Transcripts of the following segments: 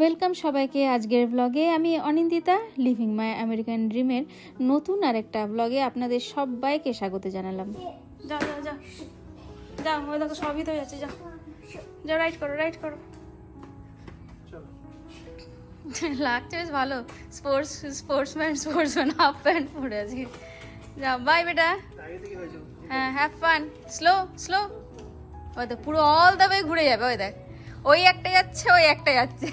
Welcome সবাইকে আজকের ব্লগে আমি অনিন্দিতা লিভিং মাই আমেরিকান ড্রিমের নতুন আরেকটা ব্লগে আপনাদের সবাইকে স্বাগত জানালাম। যাও যাও যাও যাও ওই দেখো সবই তো যাচ্ছে যাও যাও রাইট করো রাইট করো। লাগছে বেশ ভালো। Sports sportsman sportsman half pant পরে আজকে যাও বাই বেটা। হ্যাঁ হ্যাভ ফান স্লো স্লো ওই দেখ, পুরো অল দ্য ওয়ে ঘুরে যাবে, ওই দেখ। ওই একটা যাচ্ছে, ওই একটা যাচ্ছে।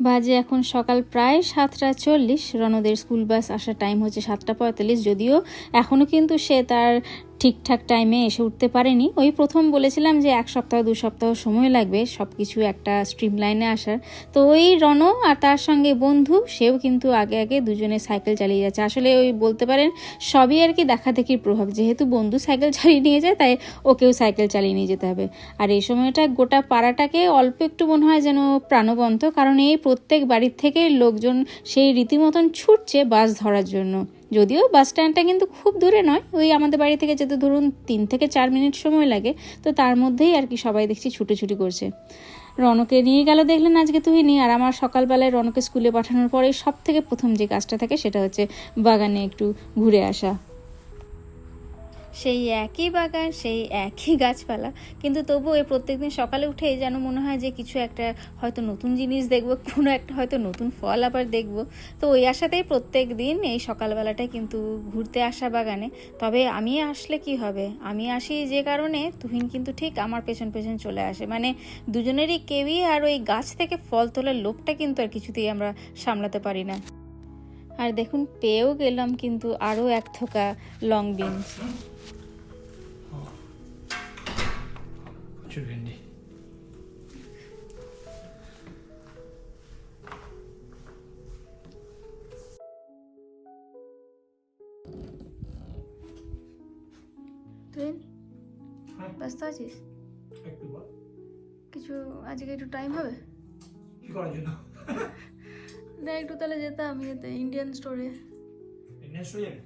বাজে এখন সকাল প্রায় সাতটা চল্লিশ। রণদের স্কুল বাস আসার টাইম হচ্ছে সাতটা পঁয়তাল্লিশ, যদিও এখনও কিন্তু সে তার ঠিকঠাক টাইমে এসে উঠতে পারেনি। ওই প্রথম বলেছিলাম যে এক সপ্তাহ, দু সপ্তাহ সময় লাগবে সব কিছু একটা স্ট্রিম লাইনে আসার। তো ওই রণ আর তার সঙ্গে বন্ধু, সেও কিন্তু আগে আগে দুজনে সাইকেল চালিয়ে যাচ্ছে। আসলে ওই বলতে পারেন, সবই আর কি দেখা দেখির প্রভাব। যেহেতু বন্ধু সাইকেল চালিয়ে নিয়ে যায়, তাই ওকেও সাইকেল চালিয়ে নিয়ে যেতে হবে। আর এই সময়টা গোটা পাড়াটাকে অল্প একটু মনে হয় যেন প্রাণবন্ত, কারণ এই প্রত্যেক বাড়ির থেকে লোকজন সেই রীতিমতন ছুটছে বাস ধরার জন্য। যদিও বাস স্ট্যান্ডটা কিন্তু খুব দূরে নয়, ওই আমাদের বাড়ি থেকে যেতে ধরুন তিন থেকে চার মিনিট সময় লাগে, তো তার মধ্যেই আর কি সবাই দেখছি ছুটোছুটি করছে। রনকে নিয়ে গেল দেখলেন আজকে তুই নিয়ে আর আমার সকালবেলায় রনকে স্কুলে পাঠানোর পরে সব থেকে প্রথম যে কাজটা থাকে সেটা হচ্ছে বাগানে একটু ঘুরে আসা। সেই একই বাগান, সেই একই গাছপালা। কিন্তু তবুও এই প্রত্যেকদিন সকালে উঠে যেন মনে হয় যে কিছু একটা হয়তো নতুন জিনিস দেখব, কোনো একটা হয়তো নতুন ফল আবার দেখব। তো ওই আশাতেই প্রত্যেক দিন এই সকালবেলাটায় কিন্তু ঘুরতে আসা বাগানে। তবে আমি আসলে কি হবে? আমি আসি যে কারণে তুহিন কিন্তু ঠিক আমার পেছন পেছন চলে আসে। মানে দুজনেরই কেউই আর ওই গাছ থেকে ফল তোলার লোভটা কিন্তু আর কিছুতেই আমরা সামলাতে পারি না। আর দেখুন, পেয়েও গেলাম কিন্তু আরও এক থোকা লং বিনস তুই হ্যাঁ। ব্যস্ত আছিস? কিছু আজকে একটু টাইম হবে? কি করার জন্য? না একটু তাহলে যেতাম ইয়েতে ইন্ডিয়ান স্টোরে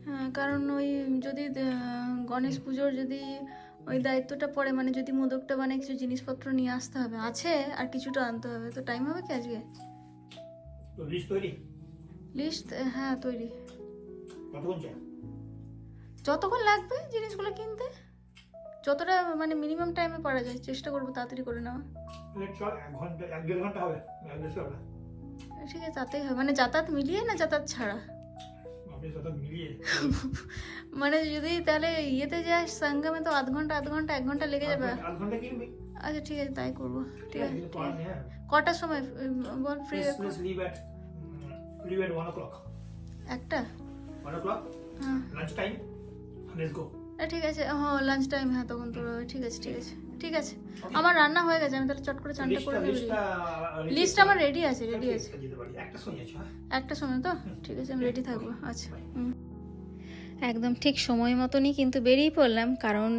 হ্যাঁ কারণ ওই যদি গণেশ পুজোর যদি ওই দায়িত্বটা পরে মানে যদি মোদকটা বানিয়ে কিছু জিনিসপত্র নিয়ে আসতে হবে আছে আর কিছুটা আনতে হবে তো টাইম হবে কি আজকে? তো লিস্ট তৈরি? লিস্ট হ্যাঁ তৈরি। যতক্ষণ লাগবে জিনিসগুলো কিনতে যতটা মানে মিনিমাম টাইমে পারা যায় চেষ্টা করব তাড়াতাড়ি করে নেওয়া ঠিক আছে তাতেই হবে। মানে যাতায়াত মিলিয়ে না যাতায়াত ছাড়া? মানে যদি তাহলে ইয়েতে যাস সঙ্গমে তো আধ ঘণ্টা আধ ঘণ্টা এক ঘণ্টা লেগে যাবে। আচ্ছা ঠিক আছে তাই করব। ঠিক আছে হ্যাঁ। কটার সময় বল ফ্রি একটা? লাঞ্চ টাইম লেটস গো ঠিক আছে হ্যাঁ লাঞ্চ টাইম হ্যাঁ তখন তোর ঠিক আছে ঠিক আছে ঠিক আছে। আমার রান্না হয়ে গেছে আমি তাহলে চট করে চানটা করে নিই লিস্ট আমার রেডি আছে রেডি আছে। যেতে একটা সময় হ্যাঁ? একটা সময় তো? ঠিক আছে আমি রেডি থাকব। আচ্ছা হুম। একদম ঠিক সময় মতনই কিন্তু বেরিয়ে পড়লাম, কারণ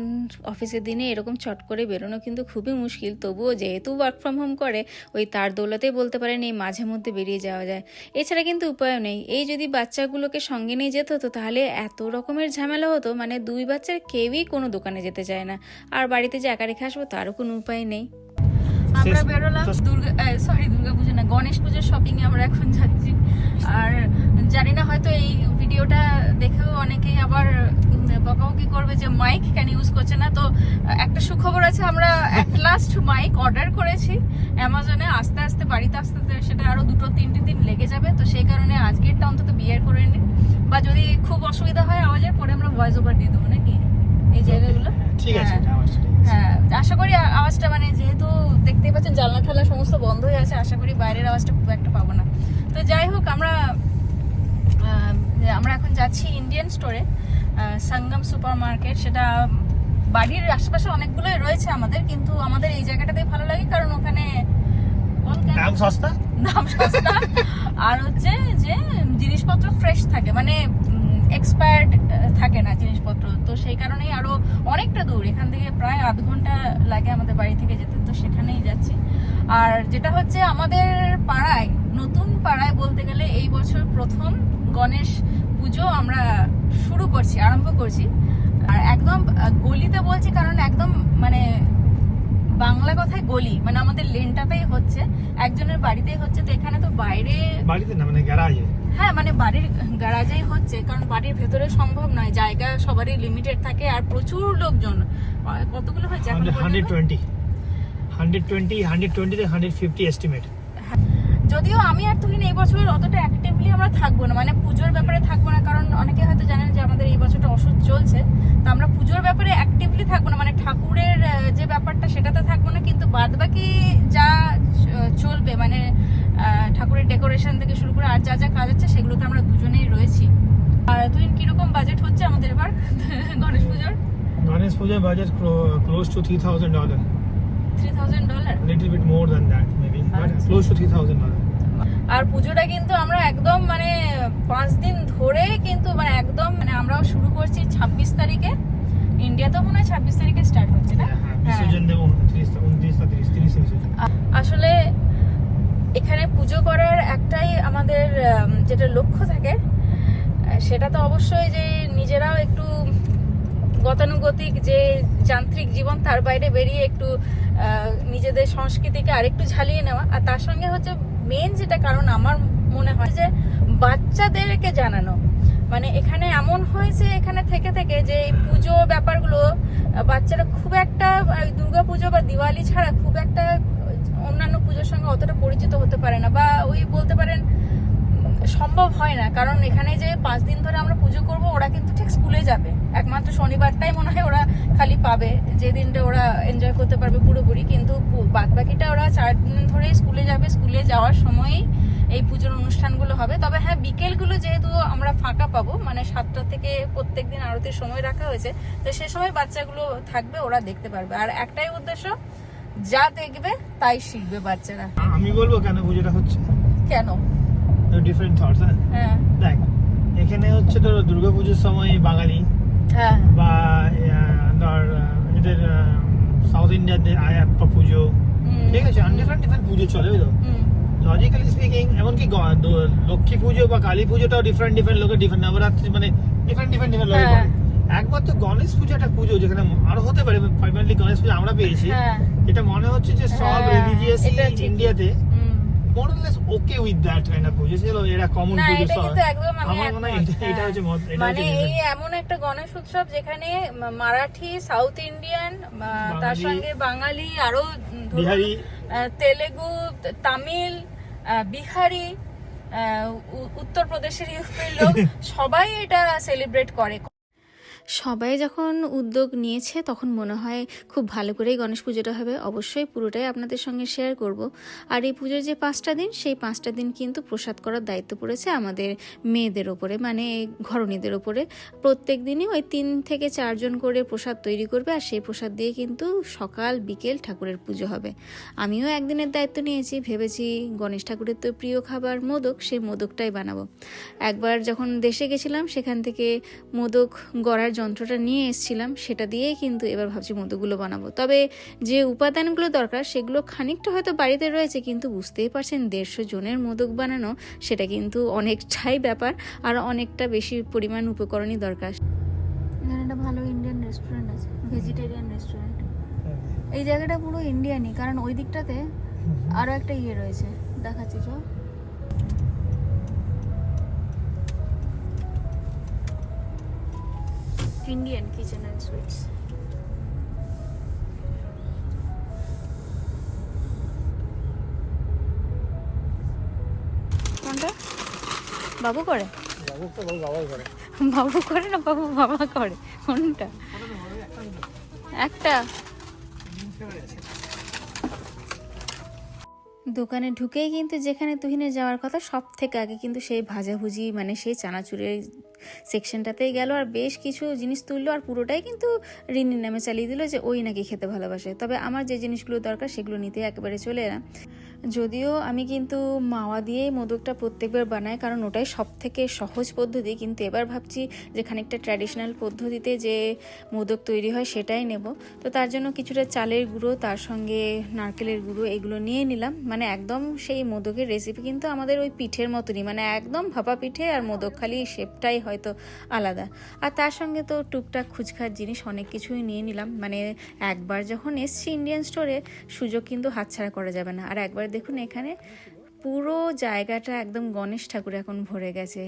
অফিসের দিনে এরকম চট করে বেরোনো কিন্তু খুবই মুশকিল। তবুও যেহেতু ওয়ার্ক ফ্রম হোম করে, ওই তার দৌলতেই বলতে পারেন এই মাঝে মধ্যে বেরিয়ে যাওয়া যায়। এছাড়া কিন্তু উপায় নেই, এই যদি বাচ্চাগুলোকে সঙ্গে নিয়ে যেতে হতো তাহলে এত রকমের ঝামেলা হতো মানে দুই বাচ্চার কেউই কোনো দোকানে যেতে চায় না। আর বাড়িতে যে একা রেখে আসব তারও কোনো উপায় নেই। আমরা বেরোলাম দুর্গা সরি দুর্গা পুজো না গণেশ পুজোর শপিং এ আমরা এখন যাচ্ছি। আর জানি না হয়তো এই ভিডিওটা দেখেও অনেকেই আবার বকাবকি করবে যে মাইক কেন ইউজ করছে না? তো একটা সুখবর আছে আমরা অ্যাট লাস্ট মাইক অর্ডার করেছি। অ্যামাজনে আস্তে আস্তে বাড়িতে আসতে আসতে সেটা আরও দুটো তিনটে দিন লেগে যাবে। তো সেই কারণে আজকেরটা অন্তত বিয়ার করে নিই বা যদি খুব অসুবিধা হয় আওয়াজের পরে আমরা ভয়েস ওভার দিয়ে দেবো নাকি? এই জায়গাগুলো? ঠিক আছে হ্যাঁ। এটা আমার সাথে। হ্যাঁ আশা করি আওয়াজটা মানে যেহেতু দেখতেই পাচ্ছেন জানলা ঠালা সমস্ত বন্ধ হয়ে আছে আশা করি বাইরের আওয়াজটা খুব একটা পাবো না। তো যাই হোক আমরা আমরা এখন যাচ্ছি ইন্ডিয়ান স্টোরে সঙ্গম সুপার মার্কেট সেটা বাড়ির আশেপাশে অনেকগুলোই রয়েছে আমাদের কিন্তু আমাদের এই জায়গাটাতেই ভালো লাগে কারণ ওখানে দাম সস্তা? দাম সস্তা। আর হচ্ছে যে জিনিসপত্র ফ্রেশ থাকে। মানে এক্সপায়ার্ড থাকে না জিনিসপত্র। তো সেই কারণেই আরও অনেকটা দূর। এখান থেকে প্রায় আধ ঘণ্টা লাগে আমাদের বাড়ি থেকে যেতে। তো সেখানেই যাচ্ছি। আর যেটা হচ্ছে, আমাদের পাড়ায়, নতুন পাড়ায় বলতে গেলে এই বছর প্রথম গণেশ পুজো আমরা শুরু করছি, আরম্ভ করছি। আর একদম গলিতে বলছি কারণ একদম মানে বাংলা কথায় গলি মানে আমাদের লেনটাতেই হচ্ছে একজনের বাড়িতেই হচ্ছে তো এখানে তো বাইরে বাড়িতে না মানে গ্যারাজে? হ্যাঁ মানে বাড়ির গ্যারাজেই হচ্ছে কারণ বাড়ির ভেতরে সম্ভব নয় জায়গা সবারই লিমিটেড থাকে আর প্রচুর লোকজন কতগুলো হয়েছে এখন হান্ড্রেড পর্যন্ত? Twenty. Hundred twenty hundred twenty থেকে হান্ড্রেড ফিফটি এস্টিমেট যদিও আমি আর তুহিন এই বছরের অতটা অ্যাক্টিভলি আমরা থাকব না মানে পুজোর ব্যাপারে থাকব না কারণ অনেকে হয়তো জানেন যে আমাদের এই বছরটা ওষুধ চলছে তো আমরা পুজোর ব্যাপারে অ্যাক্টিভলি থাকব না মানে ঠাকুরের যে ব্যাপারটা সেটাতে বাদ বাকি যা চলবে মানে ঠাকুরের ডেকোরেশন থেকে শুরু করে আর যা যা কাজ আছে সেগুলোতে আমরা দুজনেই রয়েছি। আর তুই কীরকম বাজেট হচ্ছে আমাদের এবার? গণেশ পুজোর? গণেশ পূজার budget close to three thousand dollar three thousand dollar little bit more than that maybe but. Close to three thousand dollar আর পুজোটা কিন্তু আমরা একদম মানে পাঁচ দিন ধরে কিন্তু মানে একদম মানে আমরাও শুরু করছি ছাব্বিশ তারিখে। ইন্ডিয়াতেও মনে হয় ছাব্বিশ তারিখে স্টার্ট হচ্ছে না? হ্যাঁ হ্যাঁ। আসলে এখানে পুজো করার একটাই আমাদের যেটা লক্ষ্য থাকে সেটা তো অবশ্যই যে নিজেরাও একটু গতানুগতিক যে যান্ত্রিক জীবন তার বাইরে বেরিয়ে একটু নিজেদের সংস্কৃতিকে আরেকটু ঝালিয়ে নেওয়া। আর তার সঙ্গে হচ্ছে মেন যেটা কারণ আমার মনে হয় যে বাচ্চাদেরকে জানানো। মানে এখানে এমন হয়েছে এখানে থেকে থেকে যে এই পুজো ব্যাপারগুলো বাচ্চারা খুব একটা দুর্গা পুজো বা দিওয়ালি ছাড়া খুব একটা অন্যান্য পুজোর সঙ্গে অতটা পরিচিত হতে পারে না বা ওই বলতে পারেন, সম্ভব হয় না। কারণ এখানে যে পাঁচ দিন ধরে আমরা পুজো করব, ওরা কিন্তু ঠিক স্কুলে যাবে। একমাত্র শনিবারটাই মনে হয় ওরা খালি পাবে। যে দিনটা ওরা এনজয় করতে পারবে পুরোপুরি। কিন্তু বাদ বাকিটা ওরা চার দিন ধরে স্কুলে যাবে স্কুলে যাওয়ার সময়ই এই অনুষ্ঠানগুলো হবে। তবে হ্যাঁ বিকেলগুলো যেহেতু আমরা ফাঁকা পাবো মানে সাতটা থেকে প্রত্যেক দিন আরতির সময় রাখা হয়েছে তো সে সময় বাচ্চাগুলো থাকবে ওরা দেখতে পারবে। আর একটাই উদ্দেশ্য যা দেখবে তাই শিখবে বাচ্চারা। আমি বলব কেন পুজোটা হচ্ছে? কেন? ডিফারেন্ট থটস হ্যাঁ? হ্যাঁ। দেখ এখানে হচ্ছে তোর দুর্গা পুজোর সময় বাঙালি হ্যাঁ। বা ধর এদের সাউথ ইন্ডিয়াতে আয়াপ্পা পুজো ঠিক আছে? ডিফারেন্ট ডিফারেন্ট পুজো চলে বুঝলো? হুম, লজিক্যালি স্পিকিং এমনকি লক্ষ্মী পুজো বা কালী পুজোটাও ডিফারেন্ট ডিফারেন্ট লোকের ডিফারেন্ট নবরাত্রি মানে ডিফারেন্ট ডিফারেন্ট ডিফারেন্ট হ্যাঁ। করে। একমাত্র গণেশ পুজো একটা পুজো যেখানে আরও হতে পারে ফাইনালি গণেশ পুজো আমরা পেয়েছি। হ্যাঁ। এটা মনে হচ্ছে যে সব হ্যাঁ, রিলিজিয়াস এটা ইন্ডিয়াতে। More less okay with that kind of পুজো। ছিল এরা কমন পুজো এটা সব। কিন্তু একদম আমার মনে হয় এটা- এটা হ্যাঁ। হচ্ছে মানে এই এমন একটা গণেশ উৎসব যেখানে মারাঠি সাউথ ইন্ডিয়ান তার সঙ্গে বাঙালি আরও তেলেগু তামিল বিহারি উত্তরপ্রদেশের ইউপির লোক সবাই এটা সেলিব্রেট করে। সবাই যখন উদ্যোগ নিয়েছে, তখন মনে হয় খুব ভালো করেই গণেশ পুজোটা হবে। অবশ্যই পুরোটাই আপনাদের সঙ্গে শেয়ার করব। আর এই পুজোর যে পাঁচটা দিন, সেই পাঁচটা দিন কিন্তু প্রসাদ করার দায়িত্ব পড়েছে আমাদের মেয়েদের ওপরে মানে ঘরণীদের ওপরে। প্রত্যেক দিনই ওই তিন থেকে চারজন করে প্রসাদ তৈরি করবে, আর সেই প্রসাদ দিয়ে কিন্তু সকাল, বিকেল ঠাকুরের পুজো হবে। আমিও একদিনের দায়িত্ব নিয়েছি, ভেবেছি গণেশ ঠাকুরের তো প্রিয় খাবার মোদক, সেই মোদকটাই বানাবো। একবার যখন দেশে গেছিলাম, সেখান থেকে মোদক গড়ার যন্ত্রটা নিয়ে এসেছিলাম সেটা দিয়েই কিন্তু এবার ভাবছি মোদকগুলো বানাবো। তবে যে উপাদানগুলো দরকার সেগুলো খানিকটা হয়তো বাড়িতে রয়েছে কিন্তু বুঝতেই পারছেন দেড়শো জনের মোদক বানানো সেটা কিন্তু অনেকটাই ব্যাপার আর অনেকটা বেশি পরিমাণ উপকরণই দরকার। এখানে একটা ভালো ইন্ডিয়ান রেস্টুরেন্ট আছে ভেজিটেরিয়ান রেস্টুরেন্ট এই জায়গাটা পুরো ইন্ডিয়ানই কারণ ওই দিকটাতে আরও একটা ইয়ে রয়েছে দেখাচ্ছি চল। ইন্ডিয়ান কিচেন অ্যান্ড সুইটস কোনটা? বাবু করে? বাবু করে না বাবু বাবা করে? কোনটা? একটা। দোকানে ঢুকেই কিন্তু যেখানে তুহিনে যাওয়ার কথা সব থেকে আগে কিন্তু সেই ভাজাভুজি মানে সেই চানাচুরের সেকশনটাতেই গেল আর বেশ কিছু জিনিস তুললো আর পুরোটাই কিন্তু রিনির নামে চালিয়ে দিল যে ওই নাকি খেতে ভালোবাসে। তবে আমার যে জিনিসগুলো দরকার সেগুলো নিতে একেবারে চলে এলাম। যদিও আমি কিন্তু মাওয়া দিয়েই মোদকটা প্রত্যেকবার বানাই, কারণ ওটাই সব থেকে সহজ পদ্ধতি। কিন্তু এবার ভাবছি যে খানিকটা ট্র্যাডিশনাল পদ্ধতিতে যে মোদক তৈরি হয় সেটাই নেব। তো তার জন্য কিছুটা চালের গুঁড়ো, তার সঙ্গে নারকেলের গুঁড়ো এগুলো নিয়ে নিলাম। মানে একদম সেই মোদকের রেসিপি কিন্তু আমাদের ওই পিঠের মতনই। মানে একদম ভাপা পিঠে আর মোদক খালি শেপটাই হয়। হয়তো আলাদা। আর তার সঙ্গে তো টুকটাক খুচখাট জিনিস অনেক কিছুই নিয়ে নিলাম। মানে একবার যখন এসছি ইন্ডিয়ান স্টোরে সুযোগ কিন্তু হাতছাড়া করা যাবে না। আর একবার দেখুন এখানে পুরো জায়গাটা একদম গণেশ ঠাকুর এখন ভরে গেছে।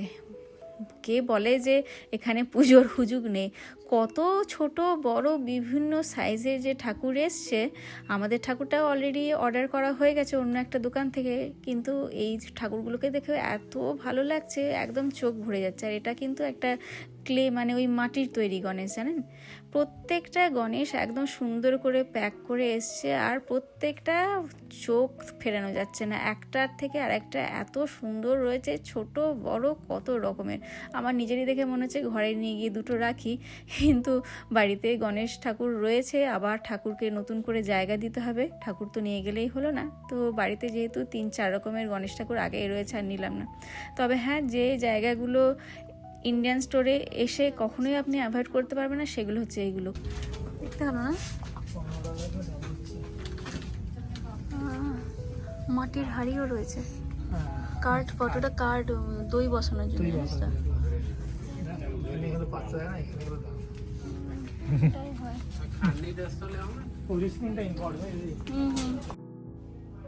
কে বলে যে এখানে পুজোর হুজুগ নেই? কত ছোট, বড়, বিভিন্ন সাইজের যে ঠাকুর এসছে, আমাদের ঠাকুরটাও অলরেডি অর্ডার করা হয়ে গেছে অন্য একটা দোকান থেকে। কিন্তু এই ঠাকুরগুলোকে দেখে এত ভালো লাগছে, একদম চোখ ভরে যাচ্ছে। আর এটা কিন্তু একটা ক্লে মানে ওই মাটির তৈরি গণেশ, জানেন? প্রত্যেকটা গণেশ একদম সুন্দর করে প্যাক করে এসছে আর প্রত্যেকটা চোখ ফেরানো যাচ্ছে না। একটার থেকে আর একটা এত সুন্দর রয়েছে, ছোট, বড়, কত রকমের। আমার নিজেরই দেখে মনে হচ্ছে ঘরে নিয়ে গিয়ে দুটো রাখি। কিন্তু বাড়িতে গণেশ ঠাকুর রয়েছে আবার ঠাকুরকে নতুন করে জায়গা দিতে হবে। ঠাকুর তো নিয়ে গেলেই হলো না। তো বাড়িতে যেহেতু তিন চার রকমের গণেশ ঠাকুর আগেই রয়েছে আর নিলাম না। তবে হ্যাঁ যে জায়গাগুলো ইন্ডিয়ান স্টোরে এসে কখনোই আপনি অ্যাভয়েড করতে পারবেন না সেগুলো হচ্ছে এইগুলো। দেখতে হলো না? মাটির হাড়িও রয়েছে। কার্ড কতটা কার্ড দই বসানোর জন্য জানিস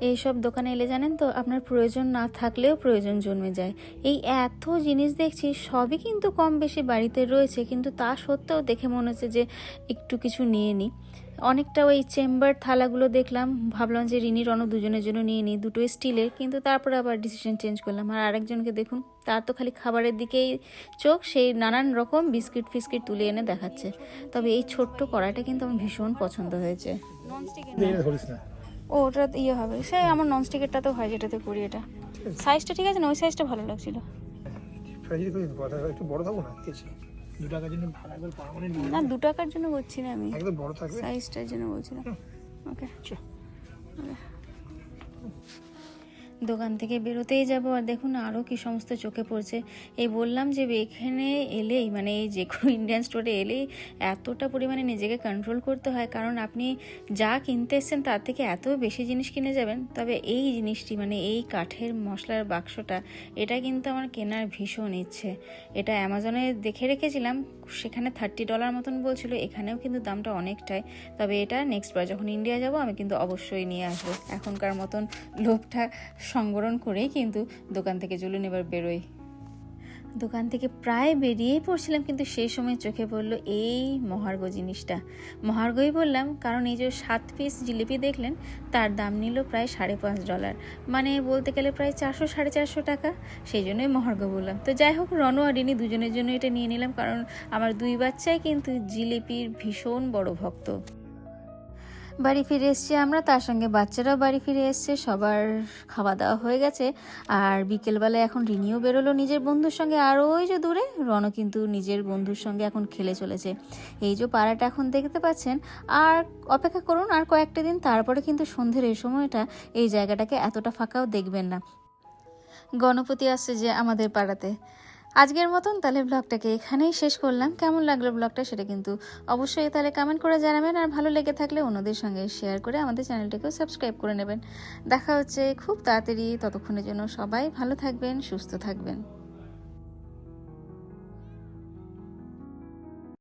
এইসব দোকানে এলে জানেন তো, আপনার প্রয়োজন না থাকলেও প্রয়োজন জন্মে যায়। এই এত জিনিস দেখছি, সবই কিন্তু কম বেশি বাড়িতে রয়েছে, কিন্তু তা সত্ত্বেও দেখে মনে হচ্ছে যে একটু কিছু নিয়ে নিই। অনেকটা ওই চেম্বার থালাগুলো দেখলাম, ভাবলাম যে রিনি রণ দুজনের জন্য নিয়ে নিই দুটো স্টিলের, কিন্তু তারপরে আবার ডিসিশন চেঞ্জ করলাম। আর আরেকজনকে দেখুন। তার তো খালি খাবারের দিকেই চোখ সেই নানান রকম বিস্কিট ফিস্কিট তুলে এনে দেখাচ্ছে। তবে এই ছোট্ট কড়াইটা কিন্তু আমার ভীষণ পছন্দ হয়েছে। ননস্টিকের ও ওটা ইয়ে হবে। সে আমার ননস্টিকেরটা তো হয় যেটাতে করি এটা। সাইজটা ঠিক আছে না? ওই সাইজটা ভালো লাগছিল। একটু বড় থাকব না? দু টাকার জন্য ভাড়া করে পারমানেন্ট না দু টাকার জন্য করছি না আমি। একদম বড় থাকবে। সাইজটার জন্য বলছিলাম ওকে চ। দোকান থেকে বেরোতেই যাব। আর দেখুন আরও কি সমস্ত চোখে পড়ছে। এই বললাম যে এখানে এলেই মানে এই যে কোনো ইন্ডিয়ান স্টোরে এলেই এতটা পরিমাণে নিজেকে কন্ট্রোল করতে হয়। কারণ আপনি যা কিনতে এসছেন তার থেকে এত বেশি জিনিস কিনে যাবেন। তবে এই জিনিসটি মানে এই কাঠের মশলার বাক্সটা, এটা কিন্তু আমার কেনার ভীষণ ইচ্ছে। এটা অ্যামাজনে দেখে রেখেছিলাম, সেখানে থার্টি ডলার মতন বলছিল, এখানেও কিন্তু দামটা অনেকটাই। তবে এটা নেক্সট বার যখন ইন্ডিয়া যাব, আমি কিন্তু অবশ্যই নিয়ে আসব। এখনকার মতন লোভটা সংবরণ করেই কিন্তু দোকান থেকে চলুন এবার বেরোই দোকান থেকে প্রায় বেরিয়েই পড়ছিলাম, কিন্তু সেই সময় চোখে পড়ল এই মহার্ঘ জিনিসটা। মহার্ঘই বললাম, কারণ এই যে সাত পিস জিলিপি দেখলেন, তার দাম নিল প্রায় সাড়ে পাঁচ ডলার। মানে বলতে গেলে প্রায় চারশো, সাড়ে চারশো টাকা। সেই জন্যই মহার্ঘ বললাম, তো যাই হোক, রনো আর রিনি দুজনের জন্য এটা নিয়ে নিলাম, কারণ আমার দুই বাচ্চাই কিন্তু জিলিপির ভীষণ বড় ভক্ত। বাড়ি ফিরে এসছি আমরা, তার সঙ্গে বাচ্চারাও বাড়ি ফিরে এসছে, সবার খাওয়া দাওয়া হয়ে গেছে। আর বিকেলবেলায় এখন রিনিও বেরোলো নিজের বন্ধুর সঙ্গে, আর ওই যে দূরে রণ কিন্তু নিজের বন্ধুর সঙ্গে এখন খেলে চলেছে। এই যে পাড়াটা এখন দেখতে পাচ্ছেন, আর অপেক্ষা করুন, আর কয়েকটা দিন তারপরে কিন্তু সন্ধ্যের এই সময়টা এই জায়গাটাকে এতটা ফাঁকাও দেখবেন না। গণপতি আসছে যে আমাদের পাড়াতে। আজকের মতন তাহলে ব্লগটাকে এখানেই শেষ করলাম। কেমন লাগল ব্লগটা সেটা কিন্তু অবশ্যই তাহলে কমেন্ট করে জানাবেন। আর ভালো লেগে থাকলে অন্যদের সঙ্গে শেয়ার করে আমাদের চ্যানেলটাকেও সাবস্ক্রাইব করে নেবেন। দেখা হচ্ছে খুব তাড়াতাড়ি ততক্ষণের জন্য সবাই ভালো থাকবেন, সুস্থ থাকবেন।